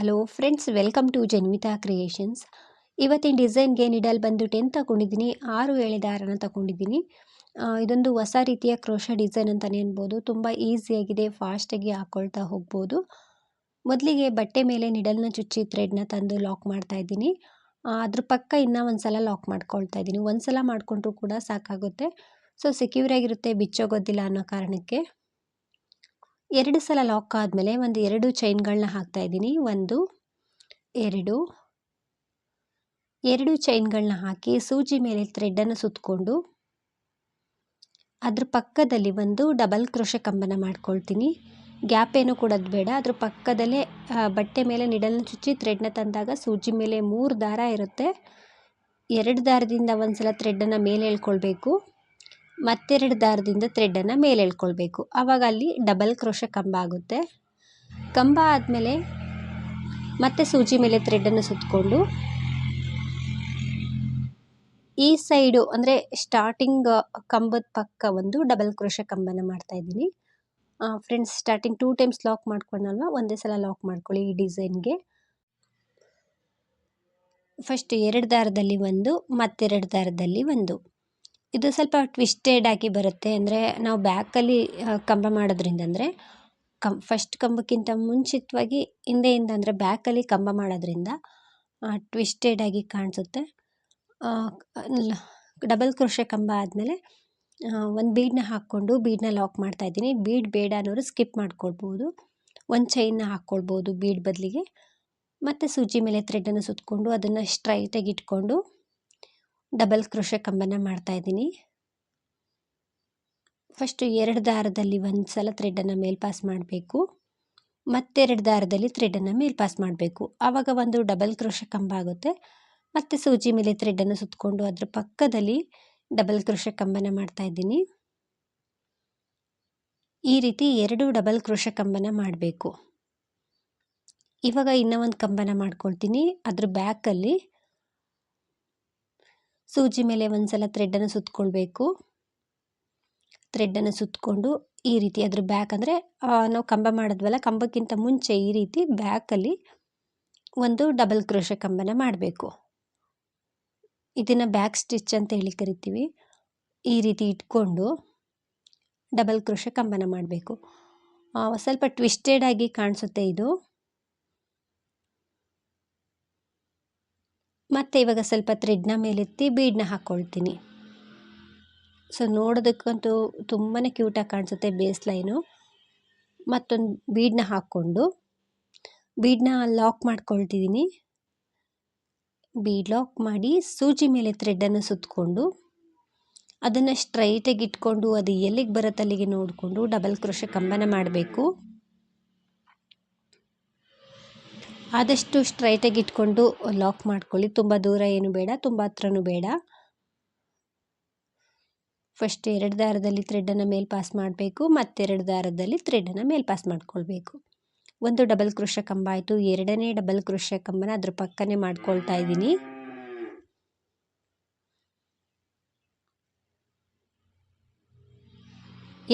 Hello friends, welcome to Janvitha creations. ಇವತ್ತಿನ ಡಿಸೈನ್ಗೆ needle ಬಂದು ಟೆನ್ ತಗೊಂಡಿದ್ದೀನಿ, ಆರು ಎಳೆ ದಾರನ ತಗೊಂಡಿದ್ದೀನಿ. ಇದೊಂದು ಹೊಸ ರೀತಿಯ ಕ್ರೋಶ ಡಿಸೈನ್ ಅಂತಲೇ ಅನ್ಬೋದು. ತುಂಬ ಈಸಿಯಾಗಿದೆ ಫಾಸ್ಟಾಗಿ ಹಾಕ್ಕೊಳ್ತಾ ಹೋಗ್ಬೋದು. ಮೊದಲಿಗೆ ಬಟ್ಟೆ ಮೇಲೆ ನಿಡಲ್ನ ಚುಚ್ಚಿ ಥ್ರೆಡ್ನ ತಂದು ಲಾಕ್ ಮಾಡ್ತಾ ಇದ್ದೀನಿ. ಅದ್ರ ಪಕ್ಕ ಇನ್ನೂ ಒಂದು ಸಲ ಲಾಕ್ ಮಾಡ್ಕೊಳ್ತಾ ಇದ್ದೀನಿ. ಒಂದು ಸಲ ಮಾಡಿಕೊಂಡ್ರೂ ಕೂಡ ಸಾಕಾಗುತ್ತೆ. ಸೊ, ಸೆಕ್ಯೂರ್ ಆಗಿರುತ್ತೆ, ಬಿಚ್ಚೋಗೋದಿಲ್ಲ ಅನ್ನೋ ಕಾರಣಕ್ಕೆ. ಎರಡು ಸಲ ಲಾಕ್ ಆದಮೇಲೆ ಒಂದು ಎರಡು ಚೈನ್ಗಳನ್ನ ಹಾಕ್ತಾ ಇದ್ದೀನಿ. ಒಂದು, ಎರಡು ಎರಡು ಚೈನ್ಗಳನ್ನ ಹಾಕಿ ಸೂಜಿ ಮೇಲೆ ಥ್ರೆಡ್ಡನ್ನು ಸುತ್ತಕೊಂಡು ಅದ್ರ ಪಕ್ಕದಲ್ಲಿ ಒಂದು ಡಬಲ್ ಕ್ರೋಶ ಕಂಬನ ಮಾಡ್ಕೊಳ್ತೀನಿ. ಗ್ಯಾಪ್ ಏನು ಕೊಡೋದು ಬೇಡ. ಅದ್ರ ಪಕ್ಕದಲ್ಲೇ ಬಟ್ಟೆ ಮೇಲೆ ನಿಡಲ್ನ ಚುಚ್ಚಿ ಥ್ರೆಡ್ನ ತಂದಾಗ ಸೂಜಿ ಮೇಲೆ ಮೂರು ದಾರ ಇರುತ್ತೆ. ಎರಡು ದಾರದಿಂದ ಒಂದು ಸಲ ಥ್ರೆಡ್ಡನ್ನು ಮೇಲೆ ಎಳ್ಕೊಳ್ಬೇಕು. ಮತ್ತೆರಡು ದಾರದಿಂದ ಥ್ರೆಡ್ಡನ್ನು ಮೇಲೆ ಎಳ್ಕೊಳ್ಬೇಕು. ಆವಾಗ ಅಲ್ಲಿ ಡಬಲ್ ಕ್ರೋಶ ಕಂಬ ಆಗುತ್ತೆ. ಕಂಬ ಆದಮೇಲೆ ಮತ್ತೆ ಸೂಜಿ ಮೇಲೆ ಥ್ರೆಡ್ಡನ್ನು ಸುತ್ತಕೊಂಡು ಈ ಸೈಡು ಅಂದರೆ ಸ್ಟಾರ್ಟಿಂಗ್ ಕಂಬದ ಪಕ್ಕ ಒಂದು ಡಬಲ್ ಕ್ರೋಶ ಕಂಬನ ಮಾಡ್ತಾ ಇದ್ದೀನಿ. Friends, starting two times lock ಮಾಡ್ಕೊಂಡಲ್ವ? ಒಂದೇ ಸಲ ಲಾಕ್ ಮಾಡ್ಕೊಳ್ಳಿ ಈ ಡಿಸೈನ್ಗೆ. ಫಸ್ಟ್ ಎರಡು ದಾರದಲ್ಲಿ ಒಂದು, ಮತ್ತೆರಡು ದಾರದಲ್ಲಿ ಒಂದು. ಇದು ಸ್ವಲ್ಪ ಟ್ವಿಸ್ಟೆಡ್ ಆಗಿ ಬರುತ್ತೆ. ಅಂದರೆ ನಾವು ಬ್ಯಾಕಲ್ಲಿ ಕಂಬ ಮಾಡೋದ್ರಿಂದ ಅಂದರೆ, ಕಂ ಫಸ್ಟ್ ಕಂಬಕ್ಕಿಂತ ಮುಂಚಿತವಾಗಿ ಹಿಂದೆಯಿಂದ ಅಂದರೆ ಬ್ಯಾಕಲ್ಲಿ ಕಂಬ ಮಾಡೋದ್ರಿಂದ ಟ್ವಿಸ್ಟೆಡ್ ಆಗಿ ಕಾಣಿಸುತ್ತೆ. ಡಬಲ್ ಕ್ರೋಶೆ ಕಂಬ ಆದಮೇಲೆ ಒಂದು ಬೀಡನ್ನ ಹಾಕ್ಕೊಂಡು ಬೀಡನ್ನ ಲಾಕ್ ಮಾಡ್ತಾ ಇದ್ದೀನಿ. ಬೀಡ್ ಬೇಡ ಅನ್ನೋರು ಸ್ಕಿಪ್ ಮಾಡ್ಕೊಳ್ಬೋದು. ಒಂದು ಚೈನ್ನ ಹಾಕ್ಕೊಳ್ಬೋದು ಬೀಡ್ ಬದಲಿಗೆ. ಮತ್ತು ಸೂಜಿ ಮೇಲೆ ಥ್ರೆಡನ್ನು ಸುತ್ತಕೊಂಡು ಅದನ್ನು ಸ್ಟ್ರೈಟಾಗಿ ಇಟ್ಕೊಂಡು ಡಬಲ್ ಕ್ರೋಶೆ ಕಂಬನ ಮಾಡ್ತಾ ಇದ್ದೀನಿ. ಫಸ್ಟು ಎರಡು ದಾರದಲ್ಲಿ ಒಂದು ಸಲ ಥ್ರೆಡನ್ನು ಮೇಲ್ ಪಾಸ್ ಮಾಡಬೇಕು. ಮತ್ತೆರಡು ದಾರದಲ್ಲಿ ಥ್ರೆಡ್ಡನ್ನು ಮೇಲ್ ಪಾಸ್ ಮಾಡಬೇಕು. ಆವಾಗ ಒಂದು ಡಬಲ್ ಕ್ರೋಶೆ ಕಂಬ ಆಗುತ್ತೆ. ಮತ್ತು ಸೂಜಿ ಮೇಲೆ ಥ್ರೆಡ್ಡನ್ನು ಸುತ್ತಕೊಂಡು ಅದ್ರ ಪಕ್ಕದಲ್ಲಿ ಡಬಲ್ ಕ್ರೋಶೆ ಕಂಬನ ಮಾಡ್ತಾ ಇದ್ದೀನಿ. ಈ ರೀತಿ ಎರಡು ಡಬಲ್ ಕ್ರೋಶ ಕಂಬನ ಮಾಡಬೇಕು. ಇವಾಗ ಇನ್ನೂ ಒಂದು ಕಂಬನ ಮಾಡ್ಕೊಳ್ತೀನಿ. ಅದ್ರ ಬ್ಯಾಕಲ್ಲಿ ಸೂಜಿ ಮೇಲೆ ಒಂದು ಸಲ ಥ್ರೆಡನ್ನು ಸುತ್ತಕೊಳ್ಬೇಕು ಥ್ರೆಡ್ಡನ್ನು ಸುತ್ತಕೊಂಡು ಈ ರೀತಿ ಅದ್ರ ಬ್ಯಾಕ್ ಅಂದರೆ ನಾವು ಕಂಬ ಮಾಡಿದ್ವಲ್ಲ, ಕಂಬಕ್ಕಿಂತ ಮುಂಚೆ ಈ ರೀತಿ ಬ್ಯಾಕಲ್ಲಿ ಒಂದು ಡಬಲ್ ಕ್ರೋಶ ಕಂಬನ ಮಾಡಬೇಕು. ಇದನ್ನು ಬ್ಯಾಕ್ ಸ್ಟಿಚ್ ಅಂತ ಹೇಳಿ ಕರಿತೀವಿ. ಈ ರೀತಿ ಇಟ್ಕೊಂಡು ಡಬಲ್ ಕ್ರೋಶ ಕಂಬನ ಮಾಡಬೇಕು. ಸ್ವಲ್ಪ ಟ್ವಿಸ್ಟೆಡ್ ಆಗಿ ಕಾಣಿಸುತ್ತೆ ಇದು. ಮತ್ತು ಇವಾಗ ಸ್ವಲ್ಪ ಥ್ರೆಡ್ನ ಮೇಲೆತ್ತಿ ಬೀಡನ್ನ ಹಾಕ್ಕೊಳ್ತೀನಿ ಸೊ ನೋಡೋದಕ್ಕಂತೂ ತುಂಬಾ ಕ್ಯೂಟಾಗಿ ಕಾಣಿಸುತ್ತೆ ಬೇಸ್ ಲೈನು ಮತ್ತೊಂದು ಬೀಡನ್ನ ಹಾಕ್ಕೊಂಡು ಬೀಡನ್ನ ಲಾಕ್ ಮಾಡ್ಕೊಳ್ತಿದ್ದೀನಿ ಬೀಡ್ ಲಾಕ್ ಮಾಡಿ ಸೂಜಿ ಮೇಲೆ ಥ್ರೆಡ್ಡನ್ನು ಸುತ್ತಕೊಂಡು ಅದನ್ನು ಸ್ಟ್ರೈಟಾಗಿ ಇಟ್ಕೊಂಡು, ಅದು ಎಲ್ಲಿಗೆ ಬರುತ್ತೆ ಅಲ್ಲಿಗೆ ನೋಡಿಕೊಂಡು ಡಬಲ್ ಕ್ರೋಶ ಕಂಬನ ಮಾಡಬೇಕು. ಆದಷ್ಟು ಸ್ಟ್ರೈಟಾಗಿ ಇಟ್ಕೊಂಡು ಲಾಕ್ ಮಾಡ್ಕೊಳ್ಳಿ. ತುಂಬ ದೂರ ಏನು ಬೇಡ, ತುಂಬ ಹತ್ರನೂ ಬೇಡ. ಫಸ್ಟ್ ಎರಡು ದಾರದಲ್ಲಿ ಥ್ರೆಡನ್ನು ಮೇಲ್ ಪಾಸ್ ಮಾಡಬೇಕು, ಮತ್ತೆರಡು ದಾರದಲ್ಲಿ ಥ್ರೆಡನ್ನು ಮೇಲ್ ಪಾಸ್ ಮಾಡ್ಕೊಳ್ಬೇಕು. ಒಂದು ಡಬಲ್ ಕೃಷ ಕಂಬ ಆಯಿತು. ಎರಡನೇ ಡಬಲ್ ಕೃಷ ಕಂಬನ ಅದ್ರ ಪಕ್ಕನೇ ಮಾಡ್ಕೊಳ್ತಾ ಇದ್ದೀನಿ.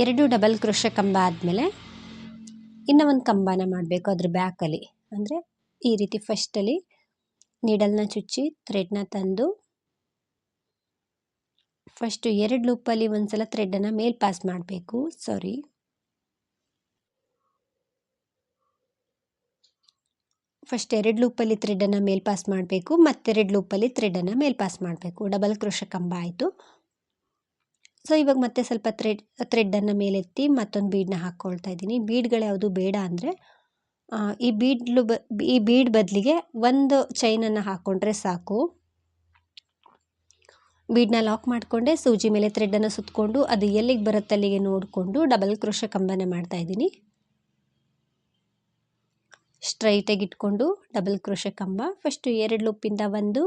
ಎರಡು ಡಬಲ್ ಕೃಷ ಕಂಬ ಆದಮೇಲೆ ಇನ್ನೂ ಒಂದು ಕಂಬನ ಮಾಡಬೇಕು ಅದ್ರ ಬ್ಯಾಕಲ್ಲಿ ಅಂದರೆ ಈ ರೀತಿ ಫಸ್ಟಲ್ಲಿ ನೀಡಲ್ನ ಚುಚ್ಚಿ ಥ್ರೆಡ್ನ ತಂದು ಫಸ್ಟು ಎರಡು ಲೂಪಲ್ಲಿ ಒಂದು ಸಲ ಥ್ರೆಡನ್ನು ಮೇಲ್ ಪಾಸ್ ಮಾಡಬೇಕು. ಸಾರಿ ಫಸ್ಟ್ ಎರಡು ಲೂಪಲ್ಲಿ ಥ್ರೆಡ್ಡನ್ನು ಮೇಲ್ ಪಾಸ್ ಮಾಡಬೇಕು. ಮತ್ತೆರಡು ಲೂಪಲ್ಲಿ ಥ್ರೆಡನ್ನು ಮೇಲ್ ಪಾಸ್ ಮಾಡಬೇಕು. ಡಬಲ್ ಕ್ರೋಶ ಕಂಬ ಆಯಿತು. ಸೊ ಇವಾಗ ಮತ್ತೆ ಸ್ವಲ್ಪ ಥ್ರೆಡ್ ಥ್ರೆಡ್ಡನ್ನು ಮೇಲೆತ್ತಿ ಮತ್ತೊಂದು ಬೀಡನ್ನ ಹಾಕ್ಕೊಳ್ತಾ ಇದ್ದೀನಿ. ಬೀಡ್ಗಳು ಯಾವುದು ಬೇಡ ಅಂದರೆ ಈ ಬೀಡ್ಲು ಬ, ಈ ಬೀಡ್ ಬದಲಿಗೆ ಒಂದು ಚೈನನ್ನು ಹಾಕ್ಕೊಂಡ್ರೆ ಸಾಕು. ಬೀಡನ್ನ ಲಾಕ್ ಮಾಡಿಕೊಂಡೆ, ಸೂಜಿ ಮೇಲೆ ಥ್ರೆಡ್ಡನ್ನು ಸುತ್ತಕೊಂಡು ಅದು ಎಲ್ಲಿಗೆ ಬರುತ್ತೆ ಅಲ್ಲಿಗೆ ನೋಡಿಕೊಂಡು ಡಬಲ್ ಕ್ರೋಶ ಕಂಬನ ಮಾಡ್ತಾ ಇದ್ದೀನಿ. ಸ್ಟ್ರೈಟಾಗಿ ಇಟ್ಕೊಂಡು ಡಬಲ್ ಕ್ರೋಶ ಕಂಬ, ಫಸ್ಟು ಎರಡು ಲೂಪಿಂದ ಒಂದು,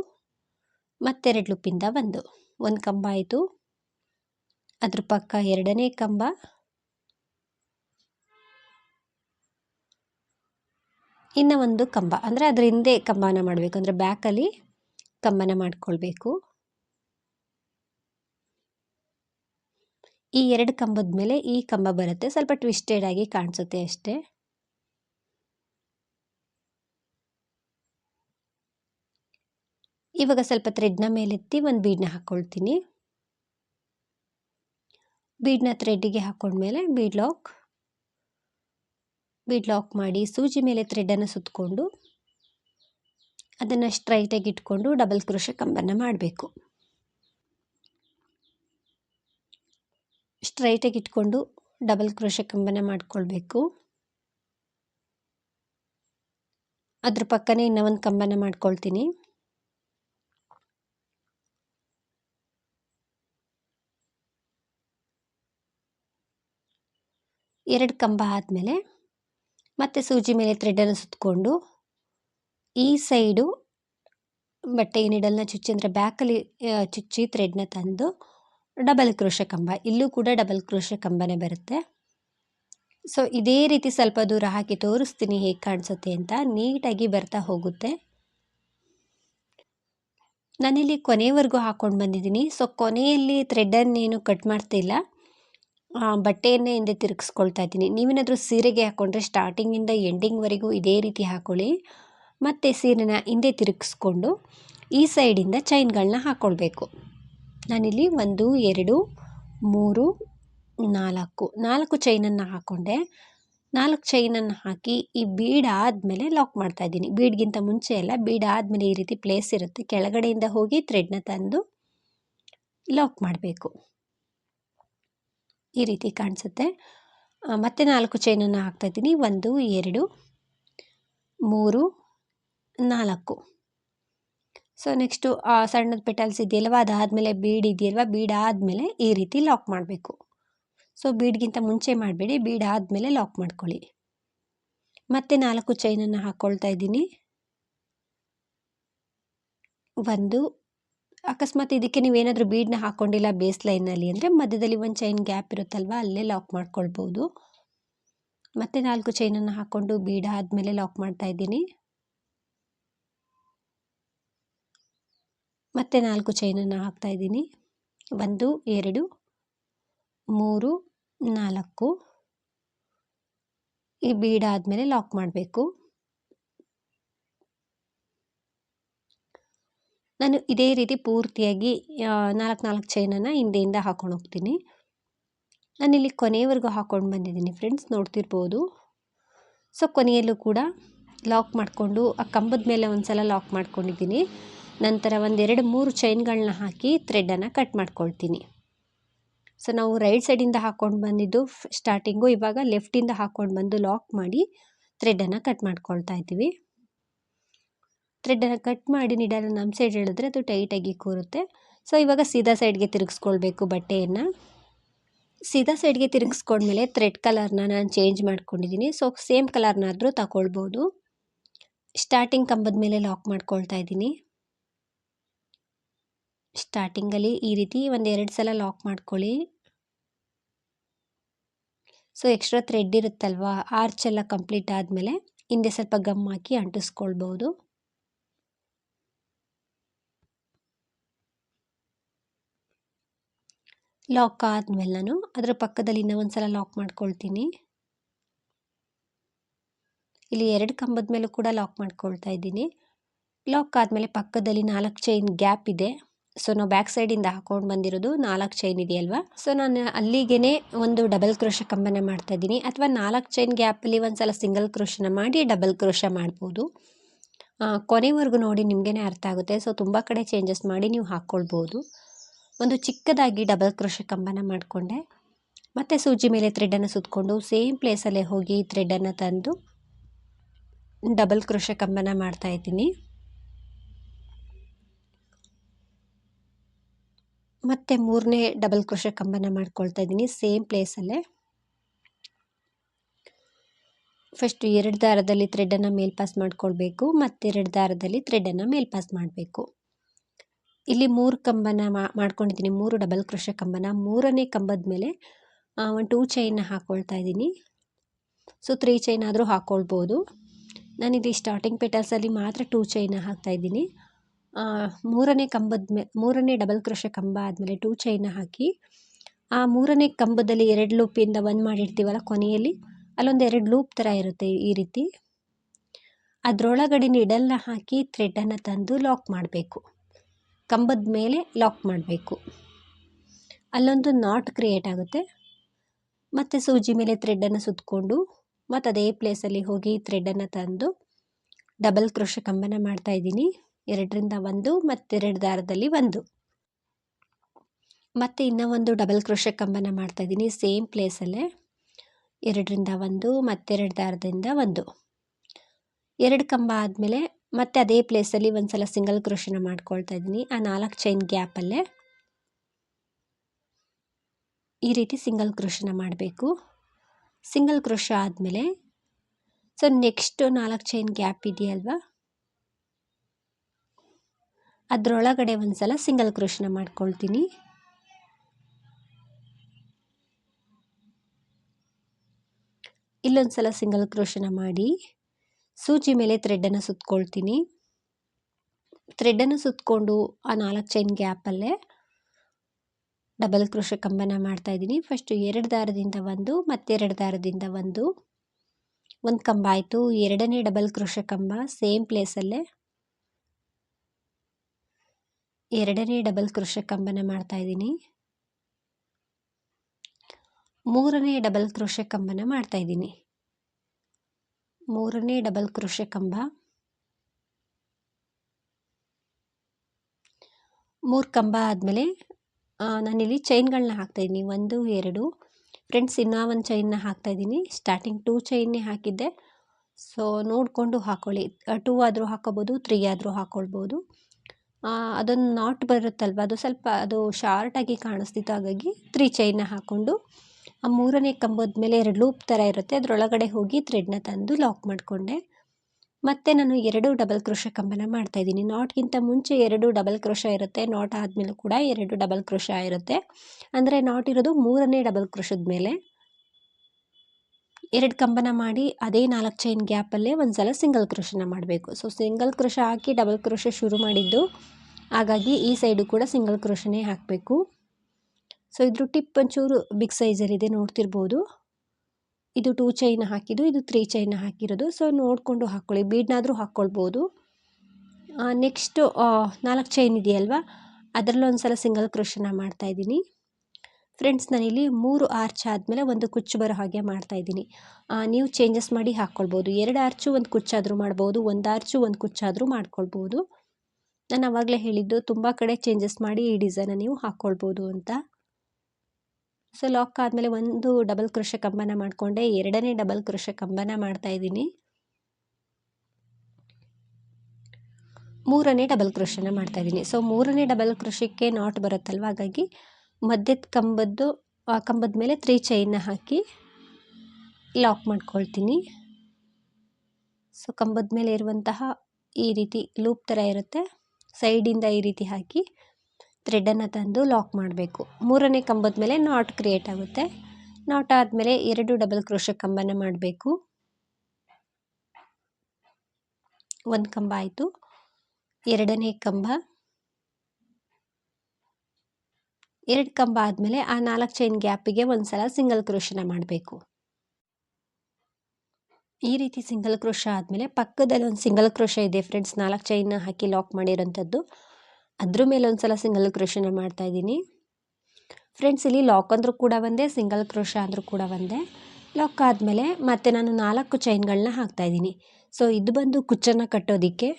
ಮತ್ತೆರಡು ಲೂಪಿಂದ ಒಂದು. ಒಂದು ಕಂಬ ಆಯಿತು. ಅದ್ರ ಪಕ್ಕ ಎರಡನೇ ಕಂಬ ಇನ್ನು ಒಂದು ಕಂಬ. ಅಂದರೆ ಅದ್ರ ಹಿಂದೆ ಕಂಬನ ಮಾಡಬೇಕು. ಅಂದರೆ ಬ್ಯಾಕಲ್ಲಿ ಕಂಬನ ಮಾಡಿಕೊಳ್ಬೇಕು. ಈ ಎರಡು ಕಂಬದ ಮೇಲೆ ಈ ಕಂಬ ಬರುತ್ತೆ. ಸ್ವಲ್ಪ ಟ್ವಿಸ್ಟೆಡ್ ಆಗಿ ಕಾಣಿಸುತ್ತೆ ಅಷ್ಟೇ. ಇವಾಗ ಸ್ವಲ್ಪ ಥ್ರೆಡ್ನ ಮೇಲೆತ್ತಿ ಒಂದು ಬೀಡನ್ನ ಹಾಕ್ಕೊಳ್ತೀನಿ ಬೀಡನ್ನ ಥ್ರೆಡ್ಡಿಗೆ ಹಾಕ್ಕೊಂಡ್ಮೇಲೆ ಬೀಡ್ ಲಾಕ್ ಬೀಡ್ ಲಾಕ್ ಮಾಡಿ ಸೂಜಿ ಮೇಲೆ ಥ್ರೆಡನ್ನು ಸುತ್ತಕೊಂಡು ಅದನ್ನು ಸ್ಟ್ರೈಟಾಗಿ ಇಟ್ಕೊಂಡು ಡಬಲ್ ಕ್ರೋಶ ಕಂಬನ್ನು ಮಾಡಬೇಕು. ಸ್ಟ್ರೈಟಾಗಿ ಇಟ್ಕೊಂಡು ಡಬಲ್ ಕ್ರೋಶ ಕಂಬನ ಮಾಡಿಕೊಳ್ಬೇಕು. ಅದ್ರ ಪಕ್ಕನೇ ಇನ್ನೂ ಒಂದು ಕಂಬನ ಮಾಡ್ಕೊಳ್ತೀನಿ. ಎರಡು ಕಂಬ ಆದಮೇಲೆ ಮತ್ತೆ ಸೂಜಿ ಮೇಲೆ ಥ್ರೆಡನ್ನು ಸುತ್ತಕೊಂಡು ಈ ಸೈಡು ಬಟ್ಟೆ ನಿಡಲ್ನ ಚುಚ್ಚಿ ಅಂದರೆ ಬ್ಯಾಕಲ್ಲಿ ಚುಚ್ಚಿ ಥ್ರೆಡ್ನ ತಂದು ಡಬಲ್ ಕ್ರೋಶ ಕಂಬ. ಇಲ್ಲೂ ಕೂಡ ಡಬಲ್ ಕ್ರೋಶ ಕಂಬನೇ ಬರುತ್ತೆ. ಸೊ ಇದೇ ರೀತಿ ಸ್ವಲ್ಪ ದೂರ ಹಾಕಿ ತೋರಿಸ್ತೀನಿ ಹೇಗೆ ಕಾಣಿಸುತ್ತೆ ಅಂತ. ನೀಟಾಗಿ ಬರ್ತಾ ಹೋಗುತ್ತೆ. ನಾನಿಲ್ಲಿ ಕೊನೆವರೆಗೂ ಹಾಕ್ಕೊಂಡು ಬಂದಿದ್ದೀನಿ. ಸೊ ಕೊನೆಯಲ್ಲಿ ಥ್ರೆಡನ್ನೇನು ಕಟ್ ಮಾಡ್ತಿಲ್ಲ. ಬಟ್ಟೆಯನ್ನೇ ಹಿಂದೆ ತಿರುಗಿಸ್ಕೊಳ್ತಾ ಇದ್ದೀನಿ. ನೀವೇನಾದರೂ ಸೀರೆಗೆ ಹಾಕ್ಕೊಂಡ್ರೆ ಸ್ಟಾರ್ಟಿಂಗಿಂದ ಎಂಡಿಂಗ್ವರೆಗೂ ಇದೇ ರೀತಿ ಹಾಕ್ಕೊಳ್ಳಿ ಮತ್ತು ಸೀರೆನ ಹಿಂದೆ ತಿರುಗಿಸ್ಕೊಂಡು ಈ ಸೈಡಿಂದ ಚೈನ್ಗಳನ್ನ ಹಾಕ್ಕೊಳ್ಬೇಕು ನಾನಿಲ್ಲಿ ಒಂದು, ಎರಡು, ಮೂರು, ನಾಲ್ಕು. ನಾಲ್ಕು ಚೈನನ್ನು ಹಾಕ್ಕೊಂಡೆ ನಾಲ್ಕು ಚೈನನ್ನು ಹಾಕಿ ಈ ಬೀಡ್ ಆದಮೇಲೆ ಲಾಕ್ ಮಾಡ್ತಾ ಇದ್ದೀನಿ. ಬೀಡ್ಗಿಂತ ಮುಂಚೆ ಎಲ್ಲ ಬೀಡ್ ಆದಮೇಲೆ ಈ ರೀತಿ ಪ್ಲೇಸ್ ಇರುತ್ತೆ. ಕೆಳಗಡೆಯಿಂದ ಹೋಗಿ ಥ್ರೆಡ್ನ ತಂದು ಲಾಕ್ ಮಾಡಬೇಕು. ಈ ರೀತಿ ಕಾಣಿಸುತ್ತೆ. ಮತ್ತೆ ನಾಲ್ಕು ಚೈನನ್ನು ಹಾಕ್ತಾಯಿದ್ದೀನಿ ಒಂದು, ಎರಡು, ಮೂರು, ನಾಲ್ಕು. ಸೊ ನೆಕ್ಸ್ಟು ಸಣ್ಣದ ಪೆಟಲ್ಸ್ ಇದೆಯಲ್ವ? ಅದಾದಮೇಲೆ ಬೀಡ್ ಇದೆಯಲ್ವ? ಬೀಡ್ ಆದಮೇಲೆ ಈ ರೀತಿ ಲಾಕ್ ಮಾಡಬೇಕು. ಸೊ ಬೀಡ್ಗಿಂತ ಮುಂಚೆ ಮಾಡಬೇಡಿ. ಬೀಡ್ ಆದಮೇಲೆ ಲಾಕ್ ಮಾಡ್ಕೊಳ್ಳಿ. ಮತ್ತೆ ನಾಲ್ಕು ಚೈನನ್ನು ಹಾಕ್ಕೊಳ್ತಾ ಇದ್ದೀನಿ. ಒಂದು ಅಕಸ್ಮಾತ್ ಇದಕ್ಕೆ ನೀವು ಏನಾದರೂ ಬೀಡನ್ನ ಹಾಕ್ಕೊಂಡಿಲ್ಲ ಬೇಸ್ ಲೈನಲ್ಲಿ ಅಂದರೆ ಮಧ್ಯದಲ್ಲಿ ಒಂದು ಚೈನ್ ಗ್ಯಾಪ್ ಇರುತ್ತಲ್ವ, ಅಲ್ಲೇ ಲಾಕ್ ಮಾಡ್ಕೊಳ್ಬೋದು. ಮತ್ತೆ ನಾಲ್ಕು ಚೈನನ್ನು ಹಾಕ್ಕೊಂಡು ಬೀಡ್ ಆದಮೇಲೆ ಲಾಕ್ ಮಾಡ್ತಾ ಇದ್ದೀನಿ. ಮತ್ತೆ ನಾಲ್ಕು ಚೈನನ್ನು ಹಾಕ್ತಾ ಇದ್ದೀನಿ. ಒಂದು, ಎರಡು, ಮೂರು, ನಾಲ್ಕು. ಈ ಬೀಡ್ ಆದಮೇಲೆ ಲಾಕ್ ಮಾಡಬೇಕು. ನಾನು ಇದೇ ರೀತಿ ಪೂರ್ತಿಯಾಗಿ ನಾಲ್ಕು ನಾಲ್ಕು ಚೈನನ್ನು ಹಿಂದೆಯಿಂದ ಹಾಕೊಂಡು ಹೋಗ್ತೀನಿ. ನಾನಿಲ್ಲಿ ಕೊನೆಯವರೆಗೂ ಹಾಕೊಂಡು ಬಂದಿದ್ದೀನಿ ಫ್ರೆಂಡ್ಸ್, ನೋಡ್ತಿರ್ಬೋದು. ಸೊ, ಕೊನೆಯಲ್ಲೂ ಕೂಡ ಲಾಕ್ ಮಾಡಿಕೊಂಡು, ಆ ಕಂಬದ ಮೇಲೆ ಒಂದು ಸಲ ಲಾಕ್ ಮಾಡ್ಕೊಂಡಿದ್ದೀನಿ. ನಂತರ ಒಂದೆರಡು ಮೂರು ಚೈನ್ಗಳನ್ನ ಹಾಕಿ ಥ್ರೆಡನ್ನು ಕಟ್ ಮಾಡ್ಕೊಳ್ತೀನಿ. ಸೊ, ನಾವು ರೈಟ್ ಸೈಡಿಂದ ಹಾಕ್ಕೊಂಡು ಬಂದಿದ್ದು ಸ್ಟಾರ್ಟಿಂಗು ಇವಾಗ ಲೆಫ್ಟಿಂದ ಹಾಕ್ಕೊಂಡು ಬಂದು ಲಾಕ್ ಮಾಡಿ ಥ್ರೆಡನ್ನು ಕಟ್ ಮಾಡ್ಕೊಳ್ತಾ ಇದ್ದೀವಿ. ಥ್ರೆಡ್ಡನ್ನು ಕಟ್ ಮಾಡಿ ನಿಡನ್ನು ನಮ್ಮ ಸೈಡ್ ಹೇಳಿದ್ರೆ ಅದು ಟೈಟಾಗಿ ಕೂರುತ್ತೆ. ಸೊ ಇವಾಗ ಸೀದಾ ಸೈಡ್ಗೆ ತಿರುಗಿಸ್ಕೊಳ್ಬೇಕು ಬಟ್ಟೆಯನ್ನು. ಸೀದಾ ಸೈಡ್ಗೆ ತಿರುಗಿಸ್ಕೊಂಡ್ಮೇಲೆ ಥ್ರೆಡ್ ಕಲರ್ನ ನಾನು ಚೇಂಜ್ ಮಾಡ್ಕೊಂಡಿದ್ದೀನಿ. ಸೊ ಸೇಮ್ ಕಲರ್ನಾದರೂ ತಗೊಳ್ಬೋದು. ಸ್ಟಾರ್ಟಿಂಗ್ ಕಂಬದ ಮೇಲೆ ಲಾಕ್ ಮಾಡ್ಕೊಳ್ತಾ ಇದ್ದೀನಿ. ಸ್ಟಾರ್ಟಿಂಗಲ್ಲಿ ಈ ರೀತಿ ಒಂದು ಎರಡು ಸಲ ಲಾಕ್ ಮಾಡ್ಕೊಳ್ಳಿ. ಸೊ ಎಕ್ಸ್ಟ್ರಾ ಥ್ರೆಡ್ ಇರುತ್ತಲ್ವಾ? ಆರ್ಚ್ ಎಲ್ಲ ಕಂಪ್ಲೀಟ್ ಆದಮೇಲೆ ಹಿಂದೆ ಸ್ವಲ್ಪ ಗಮ್ ಹಾಕಿ ಅಂಟಿಸ್ಕೊಳ್ಬೋದು. ಲಾಕ್ ಆದಮೇಲೆ ನಾನು ಅದರ ಪಕ್ಕದಲ್ಲಿ ಇನ್ನೂ ಒಂದು ಸಲ ಲಾಕ್ ಮಾಡ್ಕೊಳ್ತೀನಿ. ಇಲ್ಲಿ ಎರಡು ಕಂಬದ ಮೇಲೂ ಕೂಡ ಲಾಕ್ ಮಾಡ್ಕೊಳ್ತಾ ಇದ್ದೀನಿ. ಲಾಕ್ ಆದಮೇಲೆ ಪಕ್ಕದಲ್ಲಿ ನಾಲ್ಕು ಚೈನ್ ಗ್ಯಾಪ್ ಇದೆ. ಸೊ ನಾವು ಬ್ಯಾಕ್ ಸೈಡಿಂದ ಹಾಕೊಂಡು ಬಂದಿರೋದು ನಾಲ್ಕು ಚೈನ್ ಇದೆಯಲ್ವಾ? ಸೊ ನಾನು ಅಲ್ಲಿಗೇ ಒಂದು ಡಬಲ್ ಕ್ರೋಶ ಕಂಬನ ಮಾಡ್ತಾ ಇದ್ದೀನಿ. ಅಥವಾ ನಾಲ್ಕು ಚೈನ್ ಗ್ಯಾಪಲ್ಲಿ ಒಂದು ಸಲ ಸಿಂಗಲ್ ಕ್ರೋಶನ ಮಾಡಿ ಡಬಲ್ ಕ್ರೋಶ ಮಾಡ್ಬೋದು. ಕೊನೆವರೆಗೂ ನೋಡಿ ನಿಮಗೇ ಅರ್ಥ ಆಗುತ್ತೆ. ಸೊ ತುಂಬ ಕಡೆ ಚೇಂಜಸ್ ಮಾಡಿ ನೀವು ಹಾಕ್ಕೊಳ್ಬೋದು ಒಂದು ಚಿಕ್ಕದಾಗಿ ಡಬಲ್ ಕ್ರೋಶ ಕಂಬನ ಮಾಡಿಕೊಂಡೆ. ಮತ್ತು ಸೂಜಿ ಮೇಲೆ ಥ್ರೆಡನ್ನು ಸುತ್ತಕೊಂಡು ಸೇಮ್ ಪ್ಲೇಸಲ್ಲೇ ಹೋಗಿ ಥ್ರೆಡನ್ನು ತಂದು ಡಬಲ್ ಕ್ರೋಶ ಕಂಬನ ಮಾಡ್ತಾ ಇದ್ದೀನಿ. ಮತ್ತು ಮೂರನೇ ಡಬಲ್ ಕ್ರೋಶ ಕಂಬನ ಮಾಡ್ಕೊಳ್ತಾ ಇದ್ದೀನಿ ಸೇಮ್ ಪ್ಲೇಸಲ್ಲೇ ಫಸ್ಟ್ ಎರಡು ದಾರದಲ್ಲಿ ಥ್ರೆಡನ್ನು ಮೇಲ್ಪಾಸ್ ಮಾಡ್ಕೊಳ್ಬೇಕು, ಮತ್ತೆರಡು ದಾರದಲ್ಲಿ ಥ್ರೆಡನ್ನು ಮೇಲ್ಪಾಸ್ ಮಾಡಬೇಕು. ಇಲ್ಲಿ ಮೂರು ಕಂಬನ ಮಾಡ್ಕೊಂಡಿದ್ದೀನಿ. ಮೂರು ಡಬಲ್ ಕ್ರೋಶ ಕಂಬನ. ಮೂರನೇ ಕಂಬದ ಮೇಲೆ ಒಂದು ಟೂ ಚೈನ್ನ ಹಾಕ್ಕೊಳ್ತಾ ಇದ್ದೀನಿ. ಸೊ ತ್ರೀ ಚೈನ್ ಆದರೂ ಹಾಕ್ಕೊಳ್ಬೋದು ನಾನಿಲ್ಲಿ ಸ್ಟಾರ್ಟಿಂಗ್ ಪೆಟಲ್ಸಲ್ಲಿ ಮಾತ್ರ ಟೂ ಚೈನ್ನ ಹಾಕ್ತಾ ಇದ್ದೀನಿ. ಮೂರನೇ ಕಂಬದ ಮೇ, ಮೂರನೇ ಡಬಲ್ ಕ್ರೋಶ ಕಂಬ ಆದಮೇಲೆ ಟೂ ಚೈನ್ನ ಹಾಕಿ, ಆ ಮೂರನೇ ಕಂಬದಲ್ಲಿ ಎರಡು ಲೂಪಿಂದ ಒಂದು ಮಾಡಿರ್ತೀವಲ್ಲ ಕೊನೆಯಲ್ಲಿ, ಅಲ್ಲೊಂದು ಎರಡು ಲೂಪ್ ಥರ ಇರುತ್ತೆ ಈ ರೀತಿ. ಅದರೊಳಗಡೆ ನಿಡಲ್ನ ಹಾಕಿ ಥ್ರೆಡನ್ನು ತಂದು ಲಾಕ್ ಮಾಡಬೇಕು. ಕಂಬದ ಮೇಲೆ ಲಾಕ್ ಮಾಡಬೇಕು. ಅಲ್ಲೊಂದು ನಾಟ್ ಕ್ರಿಯೇಟ್ ಆಗುತ್ತೆ. ಮತ್ತು ಸೂಜಿ ಮೇಲೆ ಥ್ರೆಡ್ಡನ್ನು ಸುತ್ತಕೊಂಡು ಮತ್ತು ಅದೇ ಪ್ಲೇಸಲ್ಲಿ ಹೋಗಿ ಥ್ರೆಡ್ಡನ್ನು ತಂದು ಡಬಲ್ ಕ್ರೋಶ ಕಂಬನ ಮಾಡ್ತಾ ಇದ್ದೀನಿ. ಎರಡರಿಂದ ಒಂದು ಮತ್ತೆರಡು ದಾರದಲ್ಲಿ ಒಂದು. ಮತ್ತು ಇನ್ನೂ ಒಂದು ಡಬಲ್ ಕ್ರೋಶ ಕಂಬನ ಮಾಡ್ತಾ ಇದ್ದೀನಿ ಸೇಮ್ ಪ್ಲೇಸಲ್ಲೇ ಎರಡರಿಂದ ಒಂದು ಮತ್ತೆರಡು ದಾರದಿಂದ ಒಂದು. ಎರಡು ಕಂಬ ಆದಮೇಲೆ ಮತ್ತೆ ಅದೇ ಪ್ಲೇಸಲ್ಲಿ ಒಂದು ಸಲ ಸಿಂಗಲ್ ಕ್ರೋಶನ ಮಾಡ್ಕೊಳ್ತಾ ಇದ್ದೀನಿ. ಆ ನಾಲ್ಕು ಚೈನ್ ಗ್ಯಾಪಲ್ಲೇ ಈ ರೀತಿ ಸಿಂಗಲ್ ಕ್ರೋಷನ ಮಾಡಬೇಕು. ಸಿಂಗಲ್ ಕ್ರೋಶ ಆದಮೇಲೆ ಸೊ ನೆಕ್ಸ್ಟು ನಾಲ್ಕು ಚೈನ್ ಗ್ಯಾಪ್ ಇದೆಯಲ್ವಾ? ಅದರೊಳಗಡೆ ಒಂದು ಸಲ ಸಿಂಗಲ್ ಕ್ರೋಷನ ಮಾಡ್ಕೊಳ್ತೀನಿ. ಇಲ್ಲೊಂದು ಸಲ ಸಿಂಗಲ್ ಕ್ರೋಷನ ಮಾಡಿ. ಸೂಜಿ ಮೇಲೆ ಥ್ರೆಡ್ಡನ್ನು ಸುತ್ಕೊಳ್ತೀನಿ. ಥ್ರೆಡ್ಡನ್ನು ಸುತ್ತಕೊಂಡು ಆ ನಾಲ್ಕು ಚೈನ್ ಗ್ಯಾಪಲ್ಲೇ ಡಬಲ್ ಕ್ರೋಶ ಕಂಬನ ಮಾಡ್ತಾ ಇದ್ದೀನಿ. ಫಸ್ಟು ಎರಡು ದಾರದಿಂದ ಒಂದು ಮತ್ತೆರಡು ದಾರದಿಂದ ಒಂದು. ಒಂದು ಕಂಬ ಆಯಿತು. ಎರಡನೇ ಡಬಲ್ ಕ್ರೋಶ ಕಂಬ ಸೇಮ್ ಪ್ಲೇಸಲ್ಲೇ ಎರಡನೇ ಡಬಲ್ ಕ್ರೋಶ ಕಂಬನ ಮಾಡ್ತಾ ಇದ್ದೀನಿ. ಮೂರನೇ ಡಬಲ್ ಕ್ರೋಶ ಕಂಬನ ಮಾಡ್ತಾ ಇದ್ದೀನಿ. ಮೂರನೇ ಡಬಲ್ ಕ್ರೋಶೆ ಕಂಬ. ಮೂರು ಕಂಬ ಆದಮೇಲೆ ನಾನಿಲ್ಲಿ ಚೈನ್ಗಳನ್ನ ಹಾಕ್ತಾಯಿದ್ದೀನಿ ಒಂದು, ಎರಡು. ಫ್ರೆಂಡ್ಸ್ ಇನ್ನೂ ಒಂದು ಚೈನ್ನ ಹಾಕ್ತಾಯಿದ್ದೀನಿ ಸ್ಟಾರ್ಟಿಂಗ್ ಟೂ ಚೈನ್ನೇ ಹಾಕಿದ್ದೆ. ಸೊ ನೋಡಿಕೊಂಡು ಹಾಕ್ಕೊಳ್ಳಿ ಟೂ ಆದರೂ ಹಾಕೋಬೋದು ತ್ರೀ ಆದರೂ ಹಾಕ್ಕೊಳ್ಬೋದು ಅದೊಂದು ನಾಟ್ ಬರುತ್ತಲ್ವ? ಅದು ಸ್ವಲ್ಪ, ಅದು ಶಾರ್ಟಾಗಿ ಕಾಣಿಸ್ತಿತ್ತು. ಹಾಗಾಗಿ ತ್ರೀ ಚೈನ್ನ ಹಾಕ್ಕೊಂಡು ಆ ಮೂರನೇ ಕಂಬದ ಮೇಲೆ ಎರಡು ಲೂಪ್ ಥರ ಇರುತ್ತೆ. ಅದರೊಳಗಡೆ ಹೋಗಿ ಥ್ರೆಡ್ನ ತಂದು ಲಾಕ್ ಮಾಡಿಕೊಂಡೆ. ಮತ್ತು ನಾನು ಎರಡು ಡಬಲ್ ಕ್ರೋಶ ಕಂಬನ ಮಾಡ್ತಾ ಇದ್ದೀನಿ. ನಾಟ್ಗಿಂತ ಮುಂಚೆ ಎರಡು ಡಬಲ್ ಕ್ರೋಶ ಇರುತ್ತೆ. ನಾಟ್ ಆದಮೇಲೆ ಕೂಡ ಎರಡು ಡಬಲ್ ಕ್ರೋಶ ಇರುತ್ತೆ. ಅಂದರೆ ನಾಟ್ ಇರೋದು ಮೂರನೇ ಡಬಲ್ ಕ್ರೋಶದ ಮೇಲೆ. ಎರಡು ಕಂಬನ ಮಾಡಿ ಅದೇ ನಾಲ್ಕು ಚೈನ್ ಗ್ಯಾಪಲ್ಲೇ ಒಂದು ಸಲ ಸಿಂಗಲ್ ಕ್ರೋಶನ ಮಾಡಬೇಕು. ಸೊ ಸಿಂಗಲ್ ಕ್ರೋಶ ಹಾಕಿ ಡಬಲ್ ಕ್ರೋಶ ಶುರು ಮಾಡಿದ್ದು. ಹಾಗಾಗಿ ಈ ಸೈಡು ಕೂಡ ಸಿಂಗಲ್ ಕ್ರೋಶನೇ ಹಾಕಬೇಕು. ಸೊ ಇದ್ರ ಟಿಪ್ ಒಂಚೂರು ಬಿಗ್ ಸೈಜಲ್ಲಿದೆ ನೋಡ್ತಿರ್ಬೋದು. ಇದು ಟೂ ಚೈನ್ ಹಾಕಿದ್ದು, ಇದು ತ್ರೀ ಚೈನ್ ಹಾಕಿರೋದು. ಸೊ ನೋಡಿಕೊಂಡು ಹಾಕ್ಕೊಳ್ಳಿ ಬೀಡ್ನಾದರೂ ಹಾಕ್ಕೊಳ್ಬೋದು ನೆಕ್ಸ್ಟು ನಾಲ್ಕು ಚೈನ್ ಇದೆಯಲ್ವಾ? ಅದರಲ್ಲೂ ಒಂದು ಸಲ ಸಿಂಗಲ್ ಕ್ರೋಶನ ಮಾಡ್ತಾಯಿದ್ದೀನಿ ಫ್ರೆಂಡ್ಸ್ ನಾನಿಲ್ಲಿ ಮೂರು ಆರ್ಚ್ ಆದಮೇಲೆ ಒಂದು ಕುಚ್ಚು ಬರೋ ಹಾಗೆ ಮಾಡ್ತಾಯಿದ್ದೀನಿ ನೀವು ಚೇಂಜಸ್ ಮಾಡಿ ಹಾಕ್ಕೊಳ್ಬೋದು ಎರಡು ಆರ್ಚು ಒಂದು ಕುಚ್ಚಾದರೂ ಮಾಡ್ಬೋದು. ಒಂದು ಆರ್ಚು ಒಂದು ಕುಚ್ಚಾದರೂ ಮಾಡ್ಕೊಳ್ಬೋದು. ನಾನು ಆವಾಗಲೇ ಹೇಳಿದ್ದು, ತುಂಬ ಕಡೆ ಚೇಂಜಸ್ ಮಾಡಿ ಈ ಡಿಸೈನ ನೀವು ಹಾಕ್ಕೊಳ್ಬೋದು ಅಂತ. ಸೊ ಲಾಕ್ ಆದಮೇಲೆ ಒಂದು ಡಬಲ್ ಕ್ರೋಶ ಕಂಬನ ಮಾಡಿಕೊಂಡೆ. ಎರಡನೇ ಡಬಲ್ ಕ್ರೋಶ ಕಂಬನ ಮಾಡ್ತಾ ಇದ್ದೀನಿ. ಮೂರನೇ ಡಬಲ್ ಕ್ರೋಶನ ಮಾಡ್ತಾಯಿದ್ದೀನಿ ಸೊ ಮೂರನೇ ಡಬಲ್ ಕ್ರೋಶಕ್ಕೆ ನಾಟ್ ಬರುತ್ತಲ್ವ? ಹಾಗಾಗಿ ಮಧ್ಯದ ಕಂಬದ್ದು, ಆ ಕಂಬದ ಮೇಲೆ ತ್ರೀ ಚೈನ್ನ ಹಾಕಿ ಲಾಕ್ ಮಾಡ್ಕೊಳ್ತೀನಿ. ಸೊ ಕಂಬದ ಮೇಲೆ ಇರುವಂತಹ ಈ ರೀತಿ ಲೂಪ್ ಥರ ಇರುತ್ತೆ. ಸೈಡಿಂದ ಈ ರೀತಿ ಹಾಕಿ ಥ್ರೆಡನ್ನು ತಂದು ಲಾಕ್ ಮಾಡಬೇಕು. ಮೂರನೇ ಕಂಬದ ಮೇಲೆ ನಾಟ್ ಕ್ರಿಯೇಟ್ ಆಗುತ್ತೆ. ನಾಟ್ ಆದಮೇಲೆ ಎರಡು ಡಬಲ್ ಕ್ರೋಶ ಕಂಬನ ಮಾಡಬೇಕು. ಒಂದು ಕಂಬ ಆಯಿತು. ಎರಡನೇ ಕಂಬ. ಎರಡು ಕಂಬ ಆದಮೇಲೆ ಆ ನಾಲ್ಕು ಚೈನ್ ಗ್ಯಾಪಿಗೆ ಒಂದು ಸಲ ಸಿಂಗಲ್ ಕ್ರೋಶನ ಮಾಡಬೇಕು. ಈ ರೀತಿ ಸಿಂಗಲ್ ಕ್ರೋಶ ಆದಮೇಲೆ ಪಕ್ಕದಲ್ಲಿ ಒಂದು ಸಿಂಗಲ್ ಕ್ರೋಶ ಇದೆ ಫ್ರೆಂಡ್ಸ್ ನಾಲ್ಕು ಚೈನ್ನ ಹಾಕಿ ಲಾಕ್ ಮಾಡಿರೋಂಥದ್ದು. ಅದ್ರ ಮೇಲೆ ಒಂದ್ಸಲ ಸಿಂಗಲ್ ಕ್ರೋಶನ ಮಾಡ್ತಾ ಇದ್ದೀನಿ. ಫ್ರೆಂಡ್ಸ್ ಇಲ್ಲಿ ಲಾಕ್ ಅಂದರೂ ಕೂಡ ಒಂದೇ ಸಿಂಗಲ್ ಕ್ರೋಶ ಅಂದರೂ ಕೂಡ ಒಂದೇ. ಲಾಕ್ ಆದಮೇಲೆ ಮತ್ತೆ ನಾನು ನಾಲ್ಕು ಚೈನ್ಗಳನ್ನ ಹಾಕ್ತಾಯಿದ್ದೀನಿ ಸೊ ಇದು ಬಂದು ಕುಚ್ಚನ್ನು ಕಟ್ಟೋದಕ್ಕೆ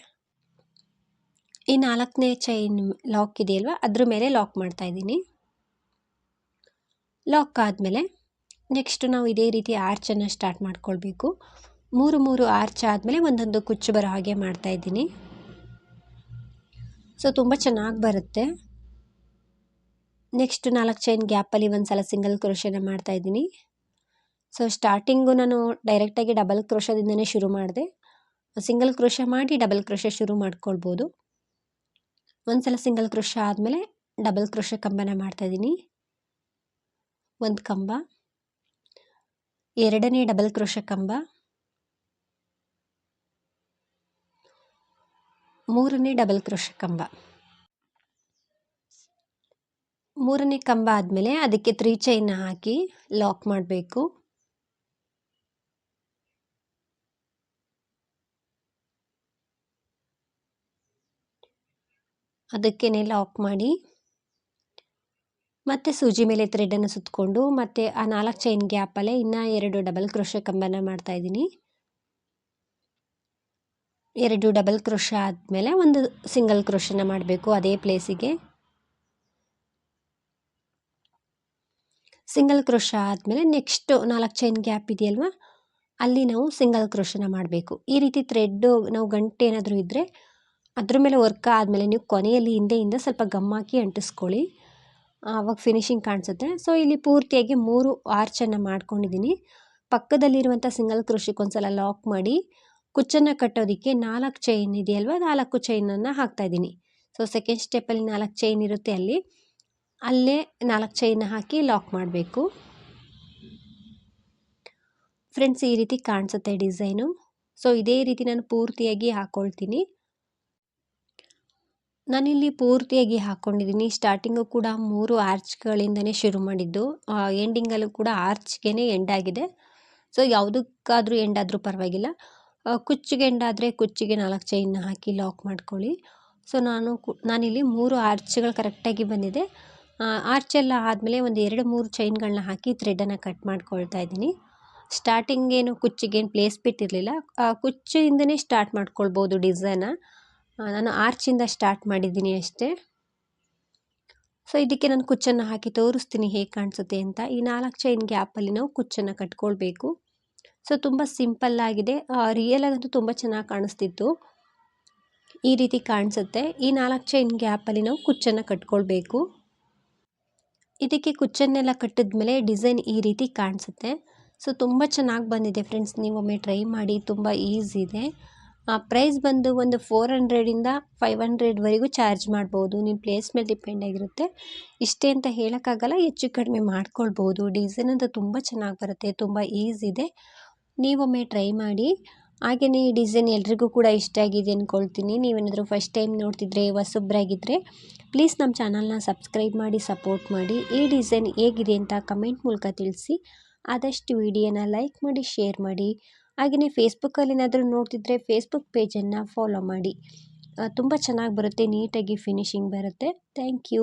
ಈ ನಾಲ್ಕನೇ ಚೈನ್ ಲಾಕ್ ಇದೆಯಲ್ವ, ಅದ್ರ ಮೇಲೆ ಲಾಕ್ ಮಾಡ್ತಾ ಇದ್ದೀನಿ. ಲಾಕ್ ಆದಮೇಲೆ ನೆಕ್ಸ್ಟ್ ನಾವು ಇದೇ ರೀತಿ ಆರ್ಚನ್ನು ಸ್ಟಾರ್ಟ್ ಮಾಡ್ಕೊಳ್ಬೇಕು. ಮೂರು ಮೂರು ಆರ್ಚ್ ಆದಮೇಲೆ ಒಂದೊಂದು ಕುಚ್ಚು ಬರೋ ಹಾಗೆ ಮಾಡ್ತಾಯಿದ್ದೀನಿ ಸೊ ತುಂಬ ಚೆನ್ನಾಗಿ ಬರುತ್ತೆ. ನೆಕ್ಸ್ಟ್ ನಾಲ್ಕು ಚೈನ್ ಗ್ಯಾಪಲ್ಲಿ ಒಂದು ಸಲ ಸಿಂಗಲ್ ಕ್ರೋಶನ ಮಾಡ್ತಾಯಿದ್ದೀನಿ ಸೊ ಸ್ಟಾರ್ಟಿಂಗು ನಾನು ಡೈರೆಕ್ಟಾಗಿ ಡಬಲ್ ಕ್ರೋಶದಿಂದನೇ ಶುರು ಮಾಡಿದೆ. ಸಿಂಗಲ್ ಕ್ರೋಶ ಮಾಡಿ ಡಬಲ್ ಕ್ರೋಶ ಶುರು ಮಾಡ್ಕೊಳ್ಬೋದು. ಒಂದು ಸಲ ಸಿಂಗಲ್ ಕ್ರೋಶ ಆದಮೇಲೆ ಡಬಲ್ ಕ್ರೋಶ ಕಂಬನ ಮಾಡ್ತಾಯಿದ್ದೀನಿ ಒಂದು ಕಂಬ. ಎರಡನೇ ಡಬಲ್ ಕ್ರೋಶ ಕಂಬ. ಮೂರನೇ ಡಬಲ್ ಕ್ರೋಶ ಕಂಬ. ಮೂರನೇ ಕಂಬ ಆದಮೇಲೆ ಅದಕ್ಕೆ ತ್ರೀ ಚೈನ್ ಹಾಕಿ ಲಾಕ್ ಮಾಡಬೇಕು. ಅದಕ್ಕೇ ಲಾಕ್ ಮಾಡಿ, ಮತ್ತೆ ಸೂಜಿ ಮೇಲೆ ಥ್ರೆಡನ್ನು ಸುತ್ತಕೊಂಡು ಮತ್ತೆ ಆ ನಾಲ್ಕು ಚೈನ್ ಗ್ಯಾಪಲ್ಲೇ ಇನ್ನೂ ಎರಡು ಡಬಲ್ ಕ್ರೋಶ ಕಂಬನ ಮಾಡ್ತಾಯಿದ್ದೀನಿ ಎರಡು ಡಬಲ್ ಕ್ರೋಶ ಆದಮೇಲೆ ಒಂದು ಸಿಂಗಲ್ ಕ್ರೋಶನ ಮಾಡಬೇಕು ಅದೇ ಪ್ಲೇಸಿಗೆ ಸಿಂಗಲ್ ಕ್ರೋಶ ಆದಮೇಲೆ ನೆಕ್ಸ್ಟು ನಾಲ್ಕು ಚೈನ್ ಗ್ಯಾಪ್ ಇದೆಯಲ್ವ? ಅಲ್ಲಿ ನಾವು ಸಿಂಗಲ್ ಕ್ರೋಶನ ಮಾಡಬೇಕು. ಈ ರೀತಿ ಥ್ರೆಡ್ಡು ನಾವು ಗಂಟೆ ಏನಾದರೂ ಇದ್ದರೆ ಅದ್ರ ಮೇಲೆ ವರ್ಕ್ ಆದಮೇಲೆ ನೀವು ಕೊನೆಯಲ್ಲಿ ಹಿಂದೆಯಿಂದ ಸ್ವಲ್ಪ ಗಮ್ಮಾಕಿ ಅಂಟಿಸ್ಕೊಳ್ಳಿ. ಆವಾಗ ಫಿನಿಶಿಂಗ್ ಕಾಣಿಸುತ್ತೆ. ಸೊ ಇಲ್ಲಿ ಪೂರ್ತಿಯಾಗಿ ಮೂರು ಆರ್ಚನ್ನು ಮಾಡ್ಕೊಂಡಿದ್ದೀನಿ. ಪಕ್ಕದಲ್ಲಿರುವಂಥ ಸಿಂಗಲ್ ಕ್ರೋಶಕ್ಕೆ ಒಂದು ಸಲ ಲಾಕ್ ಮಾಡಿ. ಕುಚ್ಚನ್ನು ಕಟ್ಟೋದಕ್ಕೆ ನಾಲ್ಕು ಚೈನ್ ಇದೆಯಲ್ವ? ನಾಲ್ಕು ಚೈನನ್ನು ಹಾಕ್ತಾಯಿದ್ದೀನಿ ಸೊ ಸೆಕೆಂಡ್ ಸ್ಟೆಪ್ಪಲ್ಲಿ ನಾಲ್ಕು ಚೈನ್ ಇರುತ್ತೆ ಅಲ್ಲಿ. ಅಲ್ಲೇ ನಾಲ್ಕು ಚೈನ್ ಹಾಕಿ ಲಾಕ್ ಮಾಡಬೇಕು. ಫ್ರೆಂಡ್ಸ್ ಈ ರೀತಿ ಕಾಣಿಸುತ್ತೆ ಡಿಸೈನು ಸೊ ಇದೇ ರೀತಿ ನಾನು ಪೂರ್ತಿಯಾಗಿ ಹಾಕ್ಕೊಳ್ತೀನಿ ನಾನಿಲ್ಲಿ ಪೂರ್ತಿಯಾಗಿ ಹಾಕ್ಕೊಂಡಿದ್ದೀನಿ ಸ್ಟಾರ್ಟಿಂಗು ಕೂಡ ಮೂರು ಆರ್ಚ್ಗಳಿಂದನೇ ಶುರು ಮಾಡಿದ್ದು. ಎಂಡಿಂಗಲ್ಲೂ ಕೂಡ ಆರ್ಚ್ಗೆ ಎಂಡ್ ಆಗಿದೆ. ಸೊ ಯಾವುದಕ್ಕಾದರೂ ಎಂಡ್ ಆದರೂ ಪರವಾಗಿಲ್ಲ. ಕುಚ್ಚಿಗೆ ಎಂಡಾದರೆ ಕುಚ್ಚಿಗೆ ನಾಲ್ಕು ಚೈನ್ ಹಾಕಿ ಲಾಕ್ ಮಾಡ್ಕೊಳ್ಳಿ. ಸೊ ನಾನು ಕು, ನಾನಿಲ್ಲಿ ಮೂರು ಆರ್ಚ್ಗಳು ಕರೆಕ್ಟಾಗಿ ಬಂದಿದೆ. ಆರ್ಚೆಲ್ಲ ಆದಮೇಲೆ ಒಂದು ಎರಡು ಮೂರು ಚೈನ್ಗಳನ್ನ ಹಾಕಿ ಥ್ರೆಡನ್ನು ಕಟ್ ಮಾಡ್ಕೊಳ್ತಾ ಇದ್ದೀನಿ. ಸ್ಟಾರ್ಟಿಂಗ್ ಏನು ಕುಚ್ಚಿಗೇನು ಪ್ಲೇಸ್ ಬಿಟ್ಟಿರಲಿಲ್ಲ. ಕುಚ್ಚಿಂದನೇ ಸ್ಟಾರ್ಟ್ ಮಾಡ್ಕೊಳ್ಬೋದು ಡಿಸೈನ ನಾನು ಆರ್ಚಿಂದ ಸ್ಟಾರ್ಟ್ ಮಾಡಿದ್ದೀನಿ ಅಷ್ಟೇ. ಸೊ ಇದಕ್ಕೆ ನಾನು ಕುಚ್ಚನ್ನು ಹಾಕಿ ತೋರಿಸ್ತೀನಿ ಹೇಗೆ ಕಾಣಿಸುತ್ತೆ ಅಂತ. ಈ ನಾಲ್ಕು ಚೈನ್ ಗ್ಯಾಪಲ್ಲಿ ನಾವು ಕುಚ್ಚನ್ನು ಕಟ್ಕೊಳ್ಬೇಕು. ಸೊ, ತುಂಬ ಸಿಂಪಲ್ ಆಗಿದೆ. ರಿಯಲ್ ಆಗಂತೂ ತುಂಬ ಚೆನ್ನಾಗಿ ಕಾಣಿಸ್ತಿತ್ತು. ಈ ರೀತಿ ಕಾಣಿಸುತ್ತೆ. ಈ ನಾಲ್ಕು ಚೈನ್ ಗ್ಯಾಪಲ್ಲಿ ನಾವು ಕುಚ್ಚನ್ನು ಕಟ್ಕೊಳ್ಬೇಕು. ಇದಕ್ಕೆ ಕುಚ್ಚನ್ನೆಲ್ಲ ಕಟ್ಟಿದ್ಮೇಲೆ ಡಿಸೈನ್ ಈ ರೀತಿ ಕಾಣಿಸುತ್ತೆ. ಸೊ, ತುಂಬ ಚೆನ್ನಾಗಿ ಬಂದಿದೆ ಫ್ರೆಂಡ್ಸ್ ನೀವೊಮ್ಮೆ ಟ್ರೈ ಮಾಡಿ, ತುಂಬ ಈಸಿ ಇದೆ. ಪ್ರೈಸ್ ಬಂದು ಒಂದು ಫೋರ್ ಹಂಡ್ರೆಡಿಂದ ಫೈವ್ ಹಂಡ್ರೆಡ್ವರೆಗೂ ಚಾರ್ಜ್ ಮಾಡ್ಬೋದು. ನಿಮ್ಮ ಪ್ಲೇಸ್ ಮೇಲೆ ಡಿಪೆಂಡ್ ಆಗಿರುತ್ತೆ. ಇಷ್ಟೇ ಅಂತ ಹೇಳೋಕ್ಕಾಗಲ್ಲ, ಹೆಚ್ಚು ಕಡಿಮೆ ಮಾಡ್ಕೊಳ್ಬೋದು. ಡಿಸೈನ್ ಅಂತ ತುಂಬ ಚೆನ್ನಾಗಿ ಬರುತ್ತೆ, ತುಂಬ ಈಸಿ ಇದೆ. ನೀವೊಮ್ಮೆ ಟ್ರೈ ಮಾಡಿ. ಹಾಗೆಯೇ ಈ ಡಿಸೈನ್ ಎಲ್ರಿಗೂ ಕೂಡ ಇಷ್ಟ ಆಗಿದೆ ಅಂದ್ಕೊಳ್ತೀನಿ ನೀವೇನಾದರೂ ಫಸ್ಟ್ ಟೈಮ್ ನೋಡ್ತಿದ್ರೆ ಹೊಸಬ್ರಾಗಿದ್ದರೆ ಪ್ಲೀಸ್ ನಮ್ಮ ಚಾನಲ್ನ ಸಬ್ಸ್ಕ್ರೈಬ್ ಮಾಡಿ ಸಪೋರ್ಟ್ ಮಾಡಿ. ಈ ಡಿಸೈನ್ ಹೇಗಿದೆ ಅಂತ ಕಮೆಂಟ್ ಮೂಲಕ ತಿಳಿಸಿ. ಆದಷ್ಟು ವಿಡಿಯೋನ ಲೈಕ್ ಮಾಡಿ ಶೇರ್ ಮಾಡಿ. ಹಾಗೆಯೇ ಫೇಸ್ಬುಕ್ಕಲ್ಲಿ ಏನಾದರೂ ನೋಡ್ತಿದ್ರೆ ಫೇಸ್ಬುಕ್ ಪೇಜನ್ನು ಫಾಲೋ ಮಾಡಿ. ತುಂಬ ಚೆನ್ನಾಗಿ ಬರುತ್ತೆ ನೀಟಾಗಿ ಫಿನಿಶಿಂಗ್ ಬರುತ್ತೆ. Thank you